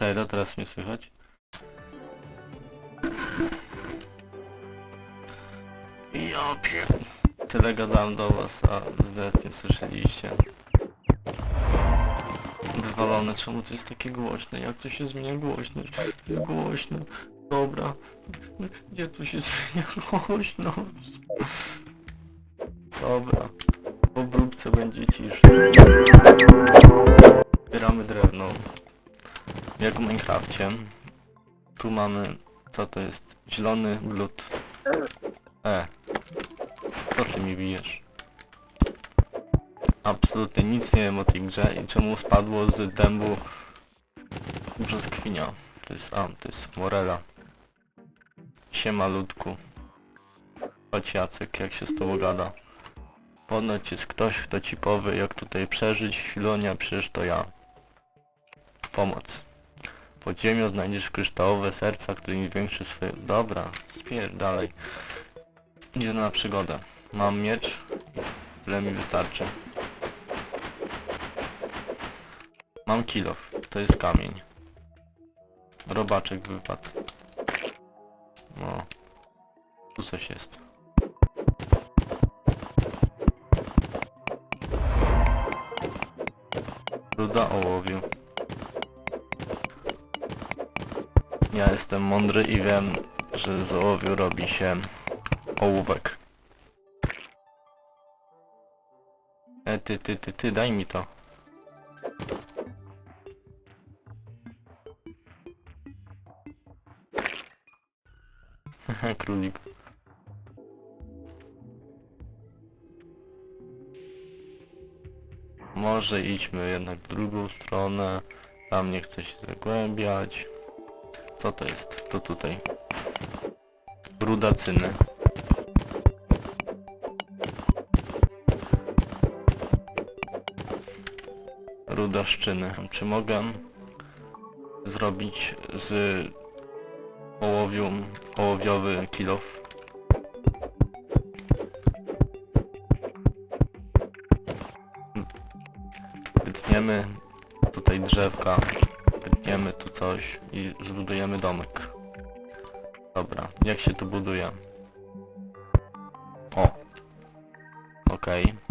Serio, teraz mnie słychać? Ja pier... Tyle gadałem do was, a nawet nie słyszeliście. Wywalone, czemu to jest takie głośne? Jak to się zmienia głośno? To jest głośno. Dobra. Gdzie tu się zmienia głośno? Dobra. Po obróbce będzie ciszy. Zbieramy drewno. Jak w Minecrafcie. Tu mamy... Co to jest? Zielony glut. E. Co ty mi bijesz? Absolutnie nic nie wiem o tej grze i czemu spadło z dębu brzoskwinia. To jest... A, to jest Morela. Siema ludku. Chodź Jacek, jak się z tobą gada. Ponoć jest ktoś, kto ci powie, jak tutaj przeżyć. Chwilonia, przecież to ja. Pomoc. Pod ziemią znajdziesz kryształowe serca, które im większy swoje... Dobra, dalej. Idę na przygodę. Mam miecz. Tyle mi wystarczy. Mam kilof. To jest kamień. Robaczek wypadł. No. Tu coś jest. Ruda ołowiu. Ja jestem mądry i wiem, że z ołowiu robi się ołówek. E, ty, ty, ty, ty, daj mi to. Królik. Może idźmy jednak w drugą stronę. Tam nie chcę się zagłębiać. Co to jest? To tutaj. Rudacyny. Rudaszczyny. Czy mogę zrobić z ołowiu ołowiowy kilof? Wytniemy tutaj drzewka, wytniemy tu coś i zbudujemy domek. Dobra, jak się tu buduje? O! Okej. Aha,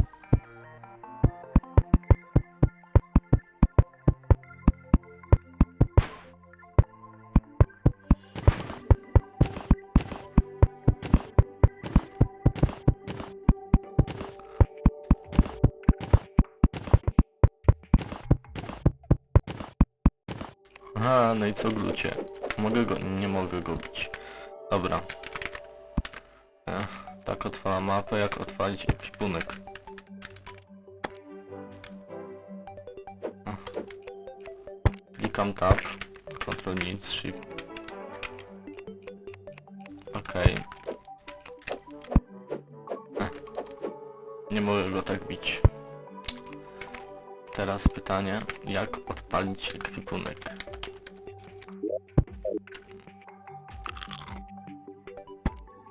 i co glucie? Mogę go... nie mogę go bić. Dobra. Ech, tak otwala mapę, jak otwalić ekwipunek. Klikam tab, Ctrl nic, Shift. Okej. Ech. Nie mogę go tak bić. Teraz pytanie, jak odpalić ekwipunek?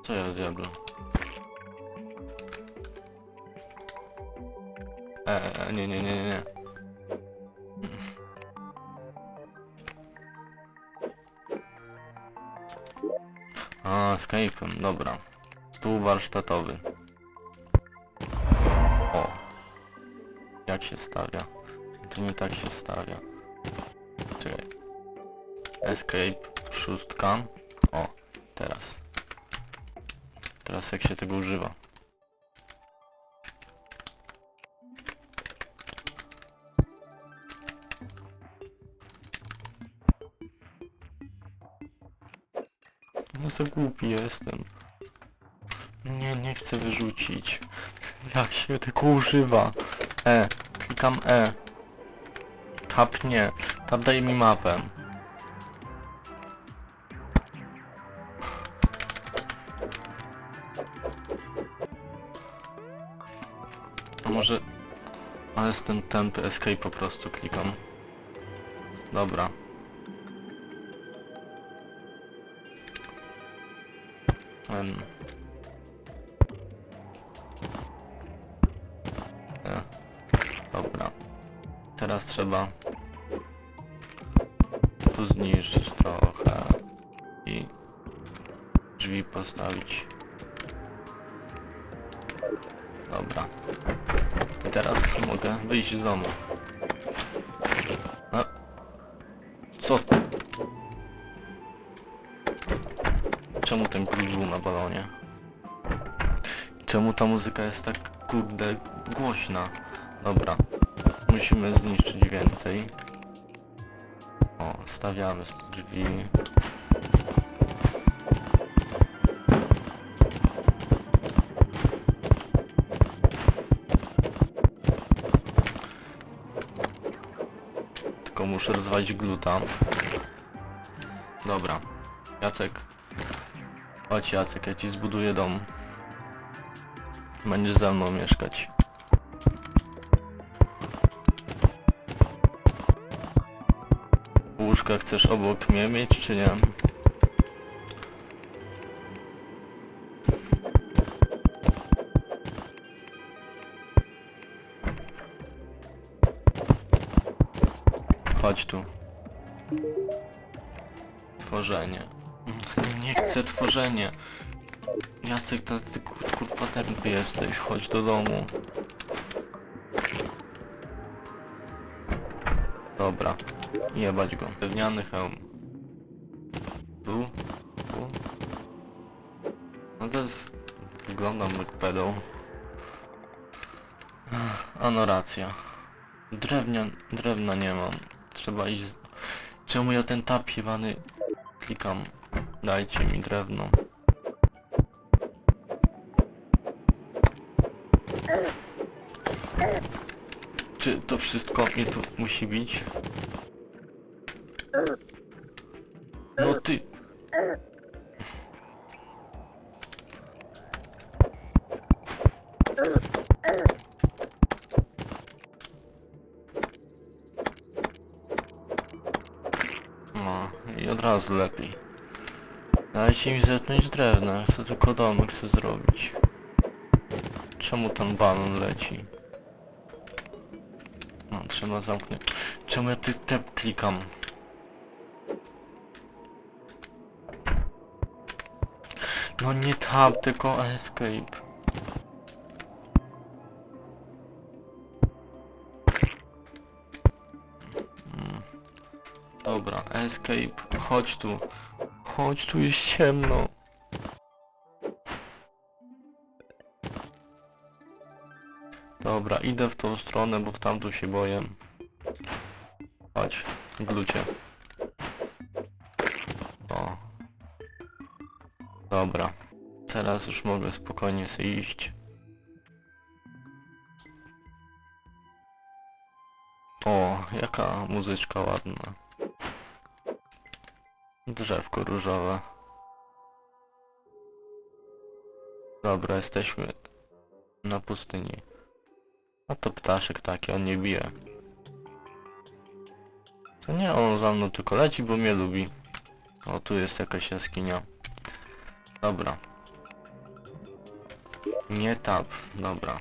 Co ja zjadłem? Eee, nie, nie, nie, nie, nie. A, Skype'em, dobra. Stół warsztatowy. O. Jak się stawia? To nie tak się stawia. Czekaj. Escape, szóstka. O, teraz. Teraz jak się tego używa? No za głupi jestem. Nie, nie chcę wyrzucić. Jak się tego używa? E, klikam E. Tab nie. Tab daje mi mapę. Ale z tym temp escape po prostu klikam. Dobra. Um. Dobra. Teraz trzeba tu zniszczyć trochę i drzwi postawić. Dobra. I teraz mogę wyjść z domu. A. Co? Czemu ten był na balonie? Czemu ta muzyka jest tak kurde głośna? Dobra. Musimy zniszczyć więcej. O, stawiamy drzwi. Muszę rozwalić gluta. Dobra. Jacek. Chodź Jacek, ja ci zbuduję dom. Będziesz ze mną mieszkać. Łóżka chcesz obok mnie mieć, czy nie? Chodź tu. Tworzenie. Nie chcę tworzenie. Jacek, to ty kur- kurwa tępy jesteś. Chodź do domu. Dobra. Jebać go. Drewniany hełm. Tu? Tu? No to jest... Wyglądam jak pedał. Ano racja. Drewnia... Drewna nie mam. Trzeba iść... Czemu ja ten tab jebany klikam? Dajcie mi drewno. Czy to wszystko mnie tu musi bić? Lepiej. Dajcie mi zetnąć drewno, ja chcę tylko domek chcę zrobić. Czemu ten balon leci? No, trzeba zamknąć. Czemu ja ty te klikam? No nie tab, tylko escape. Escape. Chodź tu. Chodź tu, jest ciemno. Dobra, idę w tą stronę, bo w tamtą się boję. Chodź, glucie. O. Dobra. Teraz już mogę spokojnie sobie iść. O, jaka muzyczka ładna. Drzewko różowe. Dobra, jesteśmy na pustyni. A to ptaszek taki, on nie bije. To nie on za mną tylko leci, bo mnie lubi. O, tu jest jakaś jaskinia. Dobra. Nie tap. Dobra.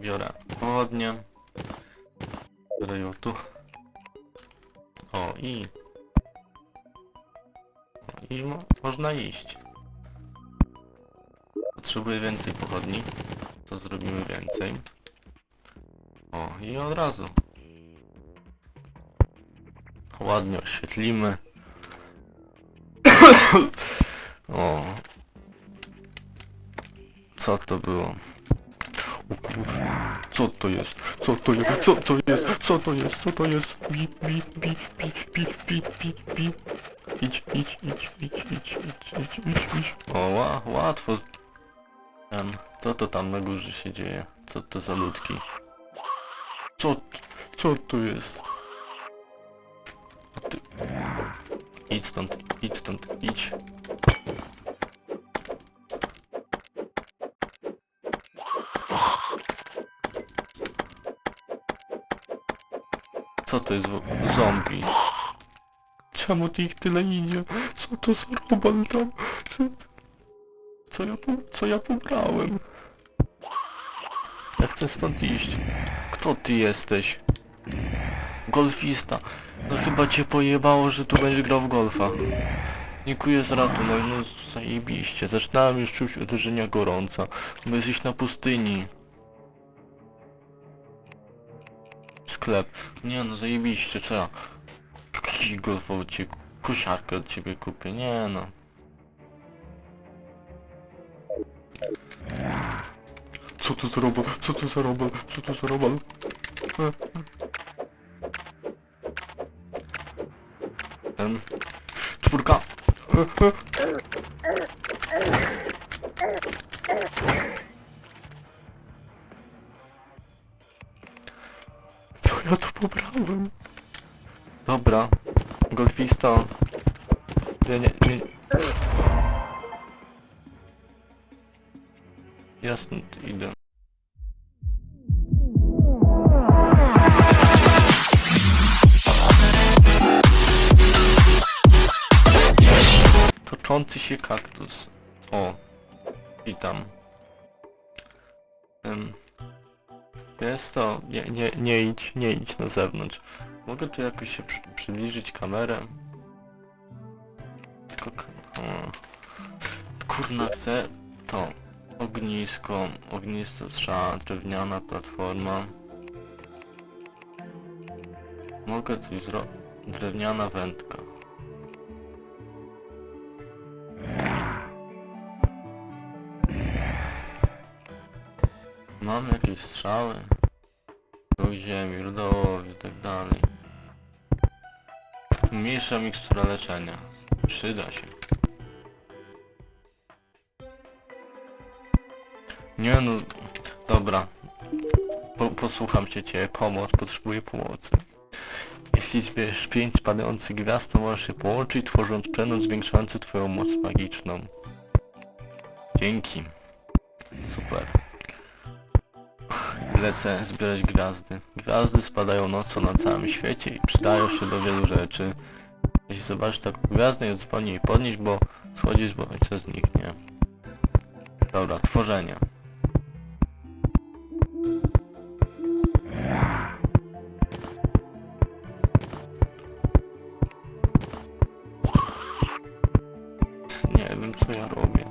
Biorę pochodnie. Biorę ją tu. O, i... I mo można iść. Potrzebuję więcej pochodni. To zrobimy więcej. O, i od razu. Ładnie oświetlimy. o. Co to było? O kurwa. Co to jest? Co to jest? Co to jest? Co to jest? Co to jest? Idź, idź, idź, idź, idź, idź, idź, idź, idź. O, ła, łatwo. z- Co to tam na górze się dzieje? Co to za ludki? Co, co to jest? Ty... Idź stąd, idź stąd, idź. Co to jest w- zombie? Czemu ty ich tyle idzie? Co to za robal tam? Co, ja, co ja pobrałem? Ja chcę stąd iść. Kto ty jesteś? Golfista. No chyba cię pojebało, że tu będziesz grał w golfa. Dziękuję za ratunek, no zajebiście. Zaczynałem już czuć uderzenia gorąca. Bo jesteś na pustyni. Sklep. Nie no, zajebiście, co ja? Jakiś golfowy ci kosiarkę od ciebie kupię, nie no. Co to za robot? Co to za robot? Co to za robot? Ten... Czwórka! Co ja tu pobrałem? Dobra. Ja nie, nie... Jasne, idę. Toczący się kaktus. O. Witam. Jest to... Nie, nie, nie idź, nie idź na zewnątrz. Mogę tu jakoś się przy, przybliżyć kamerę? Tylko... Kurna, chcę to. Ognisko, ognisto strzała, drewniana platforma. Mogę coś zrobić. Drewniana wędka. Mam jakieś strzały. Do ziemi, lodowi i tak dalej. Mniejsza mikstura leczenia. Przyda się. Nie no, dobra. Po, posłucham cię cię, pomoc, potrzebuję pomocy. Jeśli zbierzesz 5 spadających gwiazd, to możesz się połączyć, tworząc prędkość zwiększający twoją moc magiczną. Dzięki. Super. Lecę zbierać gwiazdy. Gwiazdy spadają nocą na całym świecie i przydają się do wielu rzeczy. Jeśli zobaczysz taką gwiazdę, nie zupełnie jej podnieść, bo schodzi z bądźca zniknie. Dobra, tworzenie. Nie wiem co ja robię.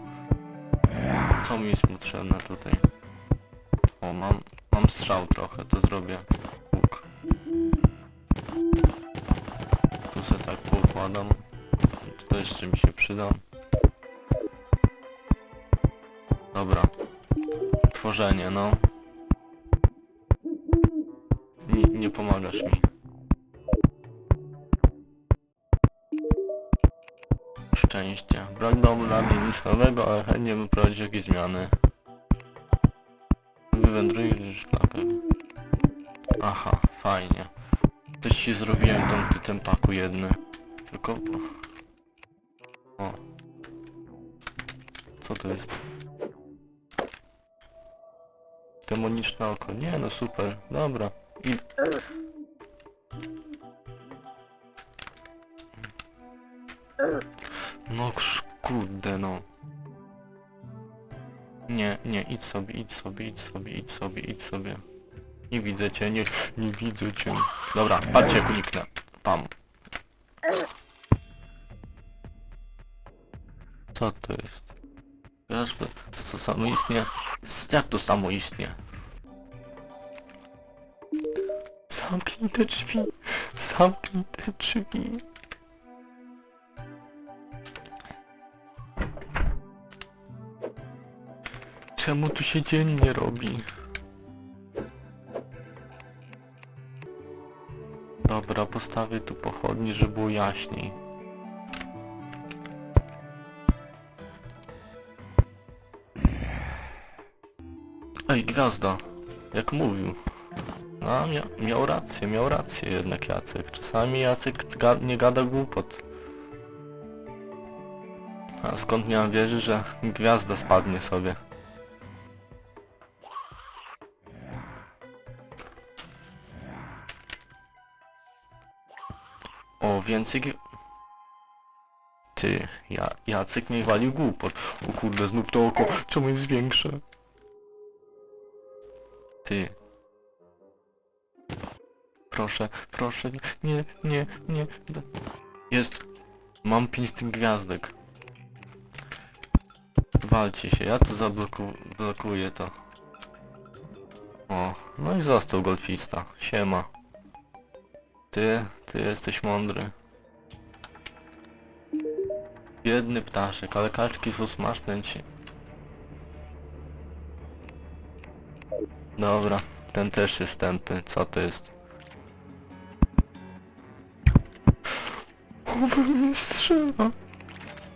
Co mi jest potrzebne tutaj? O, mam, mam strzał trochę, to zrobię łuk. Tu se tak poukładam. To jeszcze mi się przyda. Dobra. Tworzenie, no. Nie, nie pomagasz mi. Szczęście. Brak domu dla mnie nic nowego, ale chętnie bym prowadził jakieś zmiany. Wywędruję w szlakach. Aha, fajnie. Coś ci zrobiłem tam ty tym paku jedny. Tylko... O. Co to jest? Demoniczne oko. Nie no super. Dobra. No kurde no. Nie, nie, idź sobie, idź sobie, idź sobie, idź sobie, idź sobie. Nie widzę cię, nie, nie widzę cię. Dobra, patrzcie jak uniknę. Pam. Co to jest? Wiesz, to samo istnieje? S- Jak to samo istnieje? Zamknij te drzwi! Zamknij te drzwi! Czemu tu się dzień nie robi? Dobra, postawię tu pochodni, żeby było jaśniej. Ej, gwiazda! Jak mówił. No, mia miał rację, miał rację jednak Jacek. Czasami Jacek ga nie gada głupot. A skąd miałem wierzyć, że gwiazda spadnie sobie? Więcej... Ty, ja, Jacek mnie walił głupot. O kurde, znów to oko, czemu jest większe? Ty. Proszę, proszę, nie, nie, nie. Jest. Mam 5 tych gwiazdek. Walcie się, ja tu zabloku blokuję to. O, no i został golfista. Siema. Ty, ty jesteś mądry. Biedny ptaszek, ale kaczki są smaczne ci. Dobra, ten też jest tępy. Co to jest? O, mnie strzela.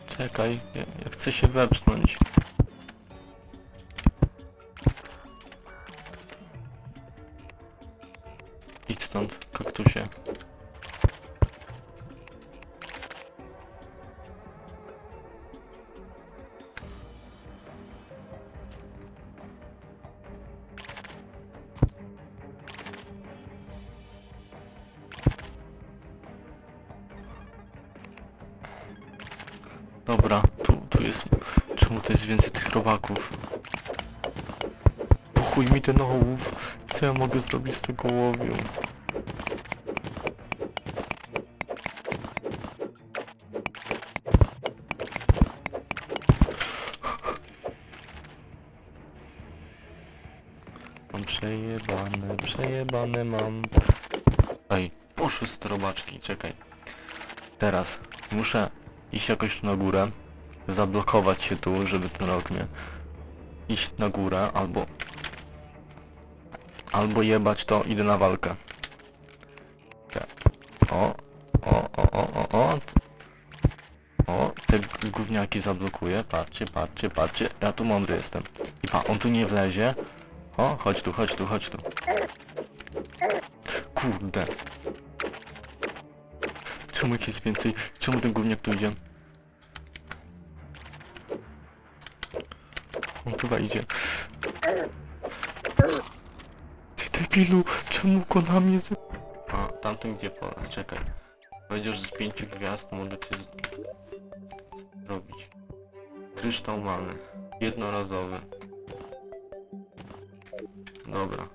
Czekaj, ja, ja chcę się wepchnąć. Idź stąd, zrobić z tego łowiu? Mam przejebane, przejebane mam. Ej, poszły z te robaczki, czekaj. Teraz muszę iść jakoś na górę, zablokować się tu, żeby ten rok mnie iść na górę, albo albo jebać to, idę na walkę. O, o, o, o, o, o, o, te gówniaki zablokuję, patrzcie, patrzcie, patrzcie, ja tu mądry jestem. I pa, on tu nie wlezie. O, chodź tu, chodź tu, chodź tu. Kurde. Czemu ich jest więcej? Czemu ten gówniak tu idzie? On tu idzie. Debilu, czemu go na mnie z... A, tamten gdzie po nas, czekaj. Powiedział, że z pięciu gwiazd mogę coś z- zrobić. Kryształ many. Jednorazowy. Dobra.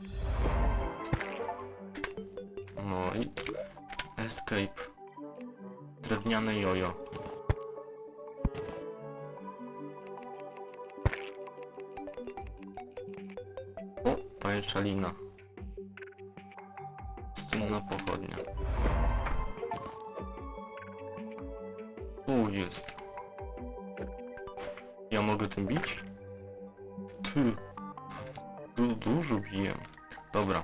No i... Escape. Drewniane jojo. O, pajęcza Stunna pochodnia. Tu jest. Ja mogę tym bić? Ty. Du dużo biję. Dobra.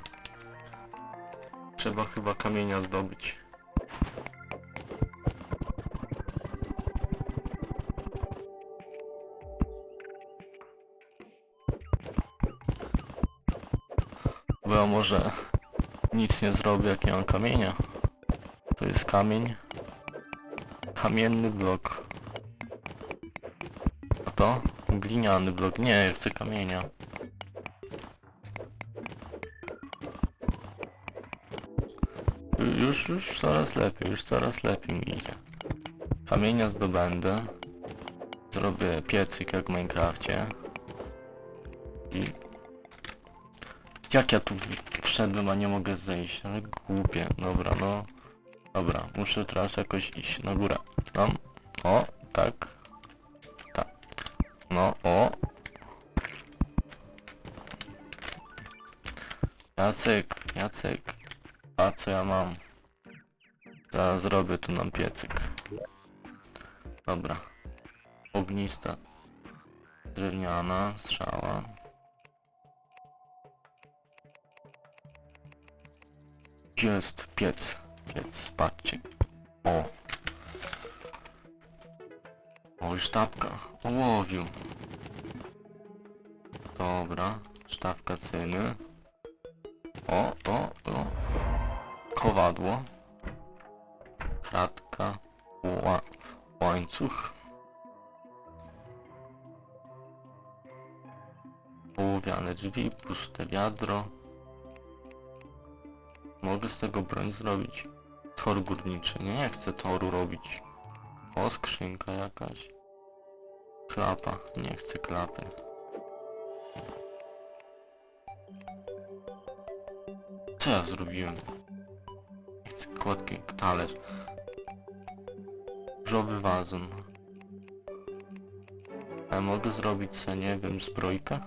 Trzeba chyba kamienia zdobyć. Bo ja może nic nie zrobię jak nie mam kamienia. To jest kamień. Kamienny blok. A to? Gliniany blok. Nie, ja chcę kamienia. Ju- Już, już coraz lepiej, już coraz lepiej mi idzie. Kamienia zdobędę. Zrobię piecyk jak w Minecrafcie. I... Jak ja tu wszedłem, a nie mogę zejść? Ale głupie. Dobra, no. Dobra, muszę teraz jakoś iść na górę. Tam. O, tak. Tak. No, o. Jacek, Jacek. A co ja mam? Zaraz zrobię tu nam piecyk. Dobra. Ognista. Drewniana, strzała. Jest piec. Piec, patrzcie. O. O, i sztabka. Ołowiu. Dobra. Sztabka cyny. O, o, o. Kowadło. Kratka. Ła łańcuch. Ołowiane drzwi, puste wiadro. Mogę z tego broń zrobić. Tor górniczy. Nie, nie chcę toru robić. O, skrzynka jakaś. Klapa. Nie chcę klapy. Co ja zrobiłem? Nie chcę kładki, talerz. Różowy wazon. A mogę zrobić sobie, nie wiem, zbrojkę?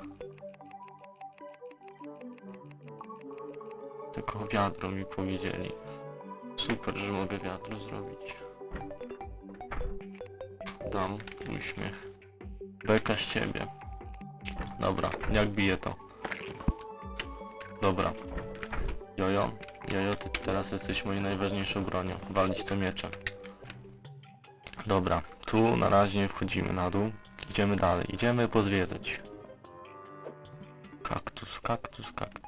Tylko wiadro mi powiedzieli. Super, że mogę wiadro zrobić. Dam uśmiech. Beka z ciebie. Dobra, jak bije to? Dobra. Jojo, jojo, ty teraz jesteś moją najważniejszą bronią. Walić te miecze. Dobra, tu na razie nie wchodzimy na dół. Idziemy dalej, idziemy pozwiedzać. Kaktus, kaktus, kaktus.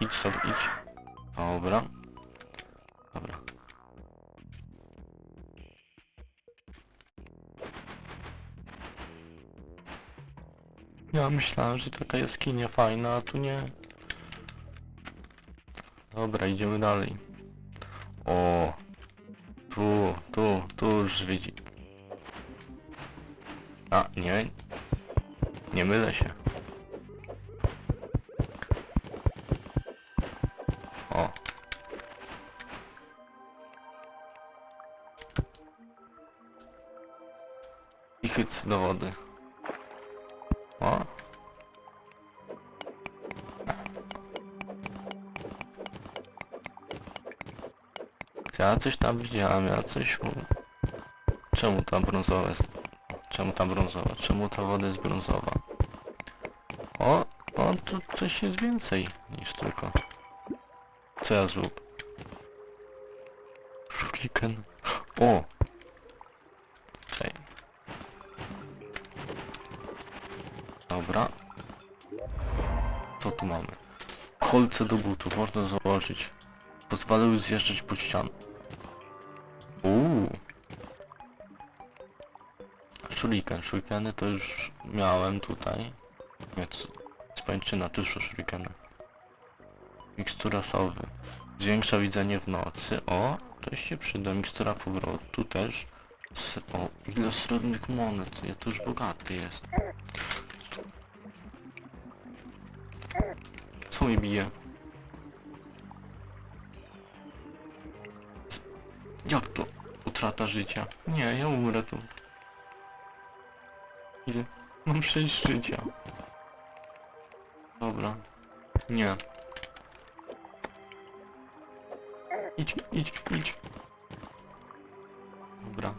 Idź sobie, idź. Dobra. Dobra. Ja myślałem, że taka jaskinia fajna, a tu nie. Dobra, idziemy dalej. O, tu, tu, tu już widzi. A, nie. Nie mylę się. Coś tam widziałem, ja coś... mu- Czemu ta brązowa jest... Czemu ta brązowa? Czemu ta woda jest brązowa? O, o, to coś jest więcej niż tylko... Co ja zrób? Shuriken. O! Czekaj. Dobra. Co tu mamy? Kolce do butów, można założyć. Pozwalały zjeżdżać po ścian. Uuu. Shuriken. Shurikeny to już miałem tutaj. Nie, co? Spańczyna, też shurikeny. Mikstura sowy. Zwiększa widzenie w nocy. O, to się przyda. Mikstura powrotu też. S o, ile srebrnych monet. Ja to już bogaty jest. Co mi bije? Jak to? Utrata życia. Nie, ja umrę tu. Ile? Mam 6 życia. Dobra. Nie. Idź, idź, idź. Dobra.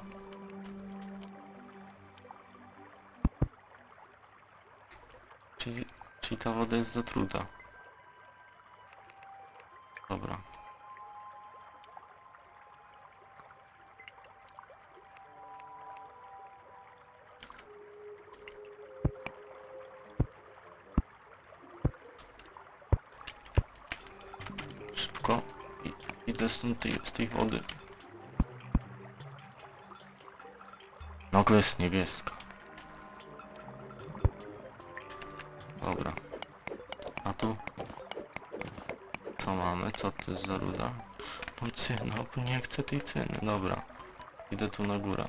Czyli, czyli ta woda jest zatruta. Dobra. Stąd tej, z tej wody. Nagle jest niebieska. Dobra. A tu? Co mamy? Co to jest za ruda? No cyna, bo nie chcę tej ceny. Dobra. Idę tu na górę.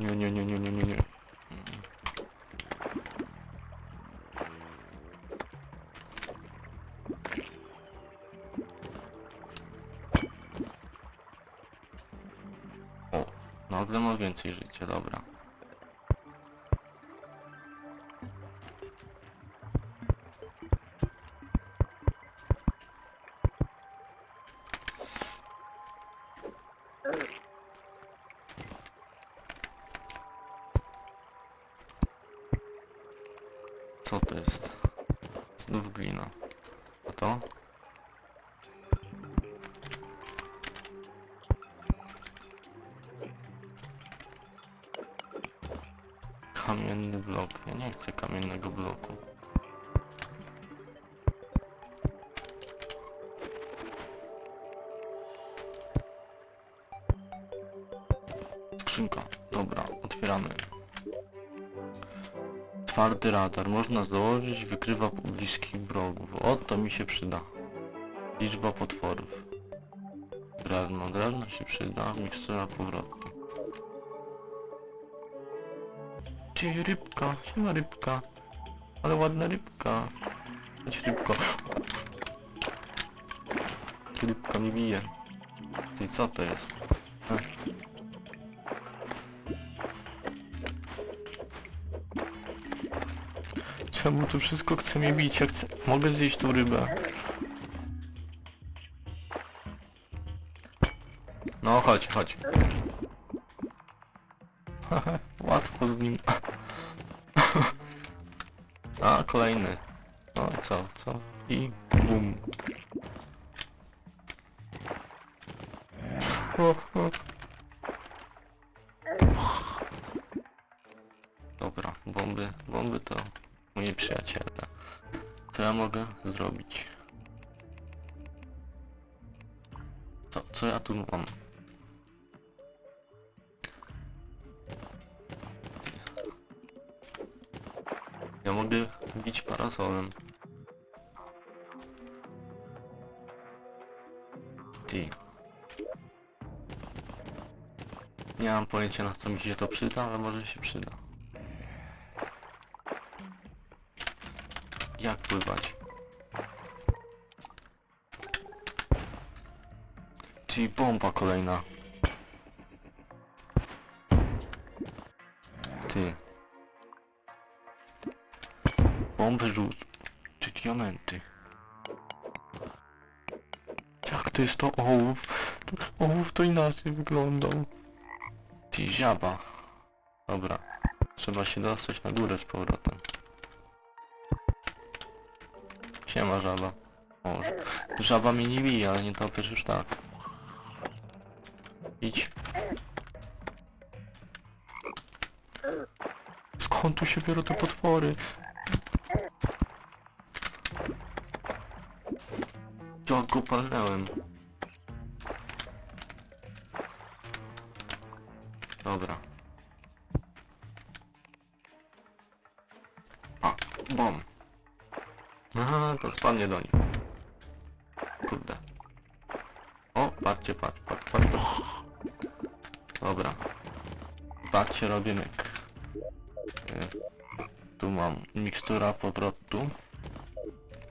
Nie, nie, nie, nie, nie, nie, nie. Dobra. Skrzynka. Dobra, otwieramy. Twardy radar. Można założyć, wykrywa pobliskich wrogów. O, to mi się przyda. Liczba potworów. Drewno. Drewno się przyda. Mikstura powrotu. Ty, rybka, siema rybka. Ale ładna rybka. Chodź rybko. Rybka mi bije. Ty, co to jest? E. Czemu tu wszystko chce mnie bić? Ja chcę... Mogę zjeść tą rybę. No, chodź, chodź. Łatwo z nim. A, kolejny. No co, co? I bum. mogę zrobić? Co, co ja tu mam? Ja mogę bić parasolem. Ty. Nie mam pojęcia na co mi się to przyda, ale może się przyda. Jak pływać? Ty, bomba kolejna. Ty. Bomby rzut. Czy diamenty? Jak to jest to ołów? To, ołów to inaczej wyglądał. Ty ziaba. Dobra. Trzeba się dostać na górę z powrotem. Siema żaba. O, żaba mnie nie bije, ale nie topiesz już tak. Biorą te potwory? Jak go. Dobra. A, bom. Aha, to spadnie do nich. Kurde. O, patrzcie, patrz, patrz, patrz. Dobra. Patrzcie, robię myk. Y, Tu mam mikstura powrotu.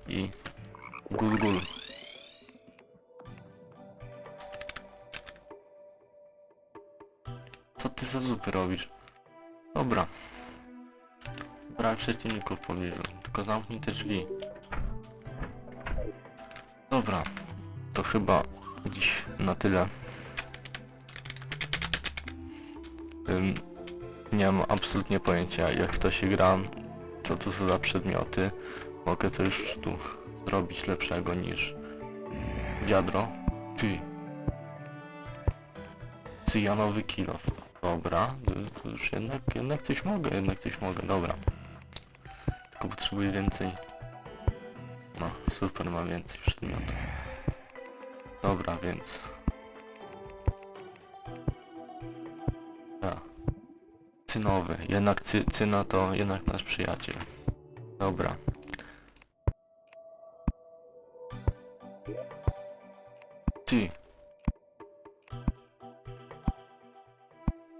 I gul gul. Co ty za zupy robisz? Dobra. Brak przeciwników w pobliżu. Tylko zamknij te drzwi. Dobra. To chyba dziś na tyle. Nie mam absolutnie pojęcia jak to się gra. Co tu są za przedmioty. Mogę to już tu zrobić lepszego niż wiadro. Ty. Cyjanowy kilof. Dobra, y, to już jednak, jednak coś mogę, jednak coś mogę, dobra. Tylko potrzebuję więcej. No, super, mam więcej przedmiotów. Dobra, więc... Cynowy, jednak cy, cyna to jednak nasz przyjaciel. Dobra. Ty.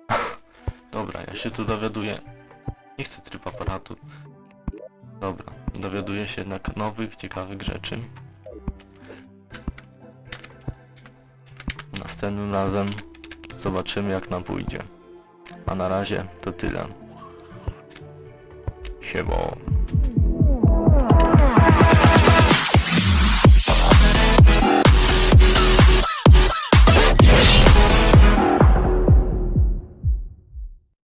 Dobra, ja się tu dowiaduję. Nie chcę tryb aparatu. Dobra, dowiaduję się jednak nowych, ciekawych rzeczy. Następnym razem zobaczymy jak nam pójdzie. A na razie to tyle. Siemo.